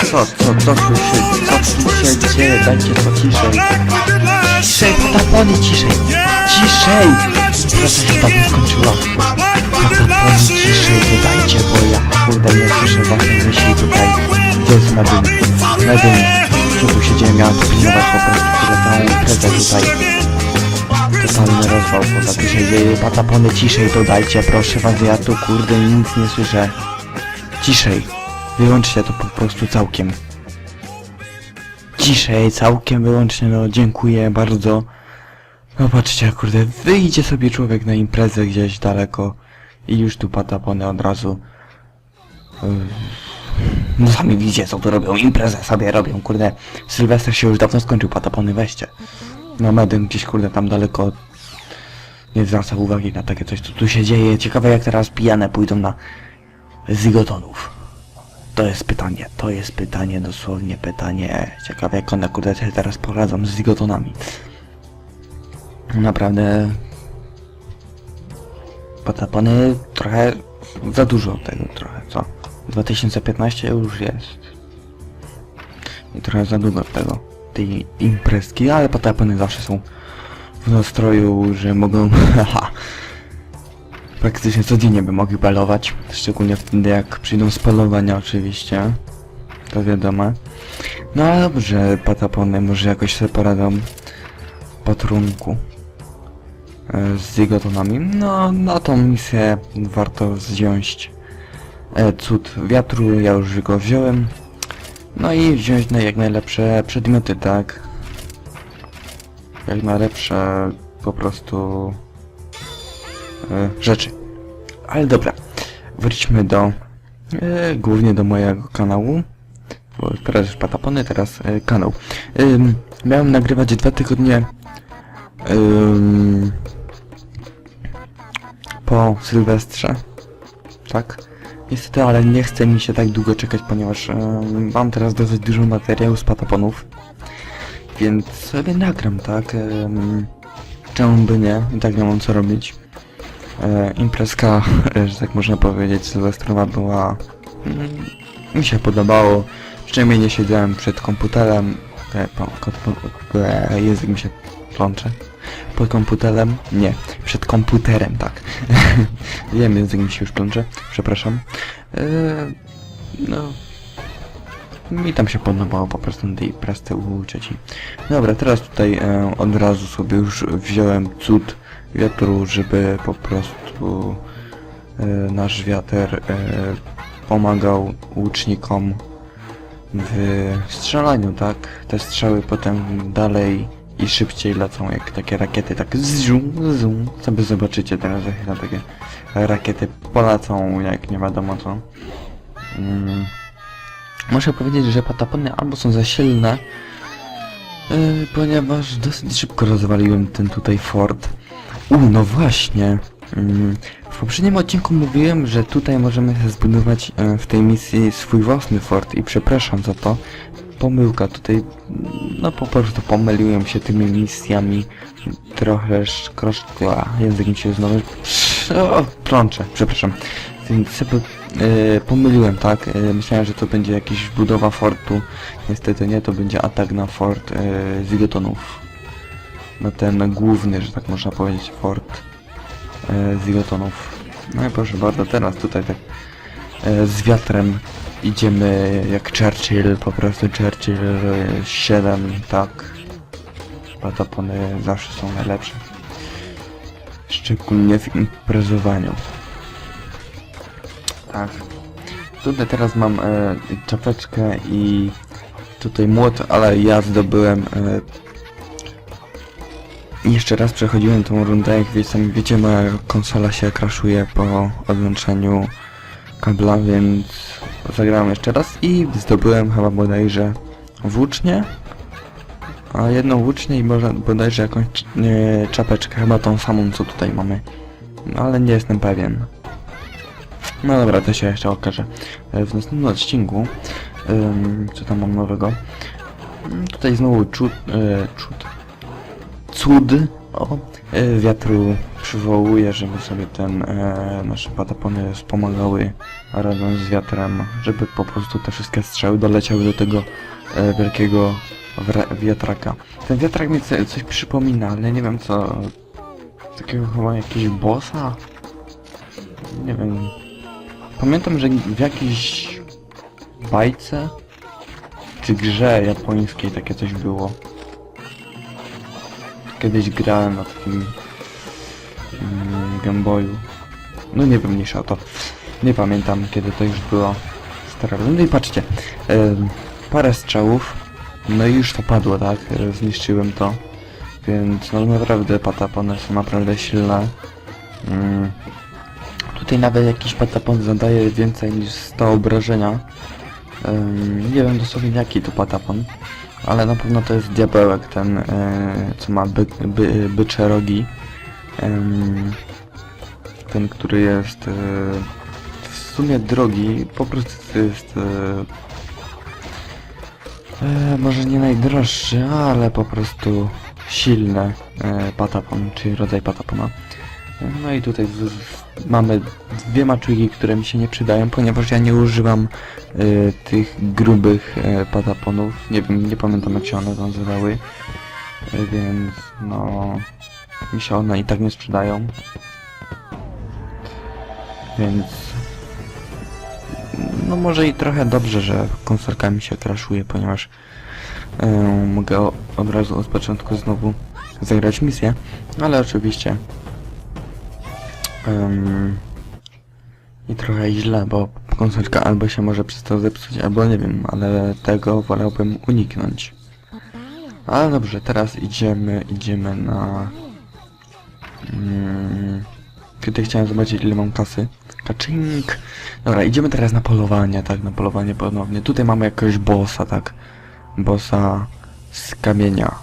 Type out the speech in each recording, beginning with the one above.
Co, co, co tu się, co tu się dzieje? Dajcie to ciszej. Ciszej, patapony, ciszej. Ciszej! Proszę się nie skończyła. Patapony, ciszej, dodajcie, bo ja kurde nie słyszę waszej myśli tutaj. Gdzie jest Medyn? Medyn, co tu się dzieje? Miałem to pilnować po prostu tyle całą imprezę tutaj. Totalny rozwał, bo tak się dzieje. Patapony, ciszej, dodajcie, proszę was, ja tu kurde nic nie słyszę. Ciszej. Wyłączcie to po prostu całkiem. Ciszej, całkiem wyłącznie, no dziękuję bardzo. No patrzcie, kurde, wyjdzie sobie człowiek na imprezę gdzieś daleko i już tu patapony od razu. Yy, No sami widzicie co tu robią, imprezę sobie robią, kurde. Sylwester się już dawno skończył, patapony weźcie. No medyn gdzieś kurde tam daleko nie zwraca uwagi na takie coś co tu się dzieje. Ciekawe jak teraz pijane pójdą na zygotonów. To jest pytanie, to jest pytanie, dosłownie pytanie. Ciekawe jak one kurde sobie teraz poradzą z zigotonami. Naprawdę... Patapony trochę za dużo tego trochę, co? 2015 już jest. I trochę za dużo tego, tej imprezki, ale patapony zawsze są w nastroju, że mogą... haha, Praktycznie codziennie by mogli balować, szczególnie wtedy jak przyjdą z polowania oczywiście. To wiadomo. No ale dobrze, patapony może jakoś sobie poradzą po trunku e, z zigotonami. No, na tą misję warto wziąć e, cud wiatru, ja już go wziąłem. No i wziąć na jak najlepsze przedmioty, tak? Jak najlepsze po prostu rzeczy. Ale dobra, wróćmy do e, głównie do mojego kanału. Bo teraz już patapony, teraz e, kanał. Ym, miałem nagrywać dwa tygodnie ym, po Sylwestrze. Tak? Niestety, ale nie chce mi się tak długo czekać, ponieważ ym, mam teraz dosyć dużo materiału z pataponów. Więc sobie nagram, tak? Ym, czemu by nie? I tak nie mam co robić. E, imprezka, e, że tak można powiedzieć, sylwestrowa była... Mm, mi się podobało. Przynajmniej nie siedziałem przed komputerem. E, po, po, e, język mi się plącze. Pod komputerem? Nie. Przed komputerem, tak. Wiem, język mi się już plącze. Przepraszam. E, no... Mi tam się podobało po prostu tej prasce uczyć. Dobra, teraz tutaj e, od razu sobie już wziąłem cud wiatru, żeby po prostu e, nasz wiater e, pomagał łucznikom w strzelaniu, tak? Te strzały potem dalej i szybciej lecą jak takie rakiety, tak zoom, zoom. Sobie zobaczycie teraz, za chwilę takie rakiety polecą jak nie wiadomo co. Mm. Muszę powiedzieć, że patapony albo są za silne, yy, ponieważ dosyć szybko rozwaliłem ten tutaj fort. U, no właśnie. Mm, W poprzednim odcinku mówiłem, że tutaj możemy zbudować e, w tej misji swój własny fort i przepraszam za to. Pomyłka tutaj, mm, no po prostu pomyliłem się tymi misjami. Trochę szkroszkła, język mi się znowu... O, plączę, przepraszam. Więc sobie e, pomyliłem, tak? E, myślałem, że to będzie jakaś budowa fortu. Niestety nie, to będzie atak na fort e, Zigotonów na ten główny, że tak można powiedzieć, fort e. No i proszę bardzo, teraz tutaj tak e, z wiatrem idziemy jak Churchill, po prostu Churchill e, 7, tak. Patapony zawsze są najlepsze. Szczególnie w imprezowaniu. Tak. Tutaj teraz mam e, czapeczkę i tutaj młot, ale ja zdobyłem e, Jeszcze raz przechodziłem tą rundę, jak wie, sami wiecie, moja konsola się crashuje po odłączeniu kabla, więc zagrałem jeszcze raz i zdobyłem chyba bodajże włócznie, a jedną włócznię i może bodajże jakąś e, czapeczkę, chyba tą samą co tutaj mamy, no ale nie jestem pewien. No dobra, to się jeszcze okaże e, w następnym odcinku, Ym, co tam mam nowego. Mm, Tutaj znowu czut, e, czut, cud o, e, wiatru przywołuje, żeby sobie ten e, nasze patapony wspomagały razem z wiatrem, żeby po prostu te wszystkie strzały doleciały do tego e, wielkiego wiatraka. Ten wiatrak mi co, coś przypomina, ale nie wiem co... Takiego chyba jakiegoś bossa? Nie wiem. Pamiętam, że w jakiejś bajce czy grze japońskiej takie coś było. Kiedyś grałem na takim mm, Game Boyu. No nie wiem, mniejsza o to. Nie pamiętam kiedy to już było stare. No i patrzcie, parę strzałów, no i już to padło, tak? Zniszczyłem to. Więc no naprawdę patapony są naprawdę silne. Mm. Tutaj nawet jakiś patapon zadaje więcej niż 100 obrażenia. Ym, nie wiem dosłownie jaki to patapon, ale na pewno to jest diabełek, ten e, co ma by, by, bycze rogi. Ten, który jest e, w sumie drogi, po prostu jest e, może nie najdroższy, ale po prostu silny patapon, czyli rodzaj patapona. No i tutaj mamy dwie maczugi, które mi się nie przydają, ponieważ ja nie używam y, tych grubych y, pataponów. Nie wiem, nie pamiętam jak się one nazywały. Y, więc no mi się one i tak nie sprzedają. Więc no może i trochę dobrze, że konsolka mi się crashuje, ponieważ y, mogę od razu od początku znowu zagrać misję, ale oczywiście Ym, I trochę źle, bo konsolka albo się może przez to zepsuć, albo nie wiem, ale tego wolałbym uniknąć. Ale dobrze, teraz idziemy, idziemy na... Mm, tutaj chciałem zobaczyć ile mam kasy. Kaczynk! Dobra, idziemy teraz na polowanie, tak, na polowanie ponownie. Tutaj mamy jakiegoś bossa, tak. Bossa z kamienia.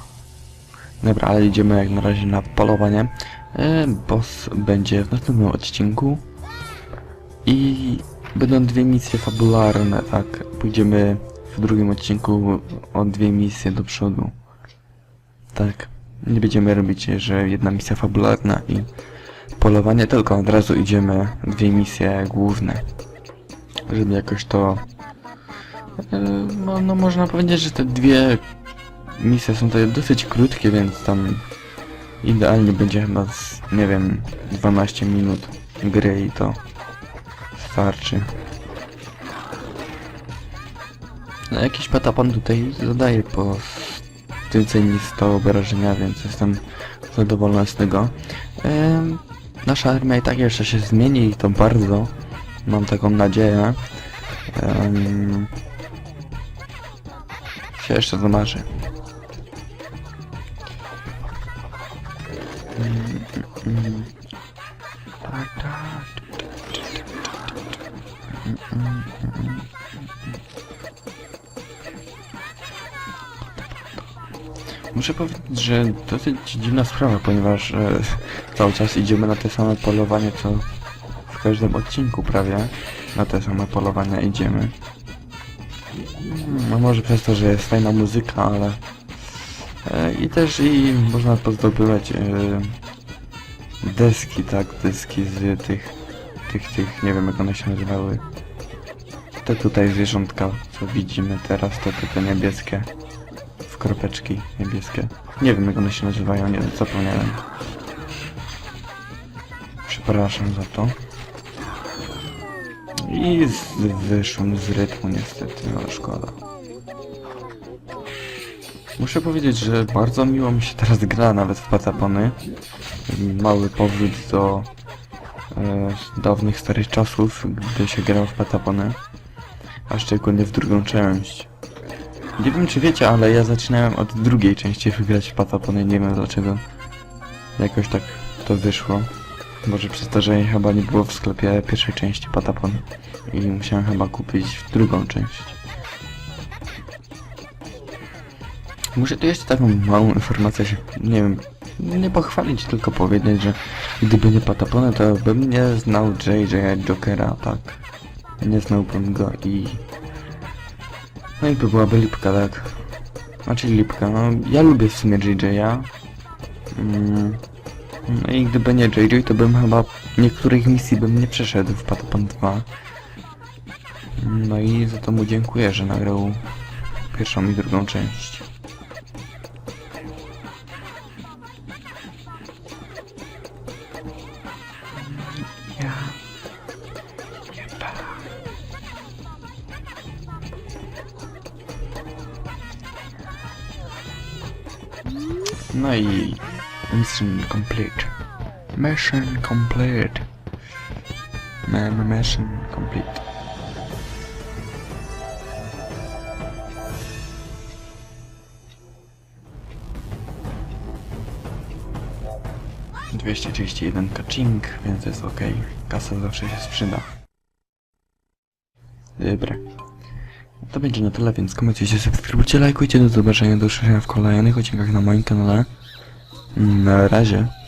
Dobra, ale idziemy jak na razie na polowanie. E, boss będzie w następnym odcinku. I będą dwie misje fabularne, tak. Pójdziemy w drugim odcinku o dwie misje do przodu. Tak. Nie będziemy robić, że jedna misja fabularna i polowanie, tylko od razu idziemy dwie misje główne. Żeby jakoś to... e, No, no można powiedzieć, że te dwie misje są tutaj dosyć krótkie, więc tam idealnie będzie chyba z, nie wiem, 12 minut gry i to starczy. No jakiś patapon tutaj zadaje po więcej niż 100 obrażenia, więc jestem zadowolony z tego. Nasza armia i tak jeszcze się zmieni i to bardzo. Mam taką nadzieję. Em, się jeszcze zobaczy. Muszę powiedzieć, że dosyć dziwna sprawa, ponieważ e, cały czas idziemy na te same polowanie, co w każdym odcinku prawie. Na te same polowania idziemy. No może przez to, że jest fajna muzyka, ale... E, I też i można pozdobywać e, deski, tak, deski z tych, tych, tych, nie wiem jak one się nazywały. Te tutaj zwierzątka, co widzimy teraz, to te, te niebieskie. W kropeczki niebieskie. Nie wiem jak one się nazywają, nie zapomniałem. Przepraszam za to. I z, wyszłem z rytmu niestety, no szkoda. Muszę powiedzieć, że bardzo miło mi się teraz gra nawet w patapony. Mały powrót do e, dawnych starych czasów, gdy się grał w patapony. A szczególnie w drugą część. Nie wiem czy wiecie, ale ja zaczynałem od drugiej części grać w patapony, nie wiem dlaczego. Jakoś tak to wyszło. Może przez to, że chyba nie było w sklepie pierwszej części patapon. I musiałem chyba kupić drugą część. Muszę tu jeszcze taką małą informację się, nie wiem, nie pochwalić, tylko powiedzieć, że gdyby nie Patapony, to bym nie znał JJ Jokera, tak. Nie znałbym go i... No i to byłaby lipka, tak. Znaczy lipka, no ja lubię w sumie JJ'a. Mm. No i gdyby nie JJ, to bym chyba niektórych misji bym nie przeszedł w Patapon 2. No i za to mu dziękuję, że nagrał pierwszą i drugą część. Mission complete. Mission complete. Man, mission complete. Dwieście trzydzieści jeden kaching, więc jest ok. Kasa zawsze się sprzyda. Dobra. To będzie na tyle, więc komentujcie, subskrybujcie, lajkujcie, do zobaczenia, do usłyszenia w kolejnych odcinkach na moim kanale. Na razie.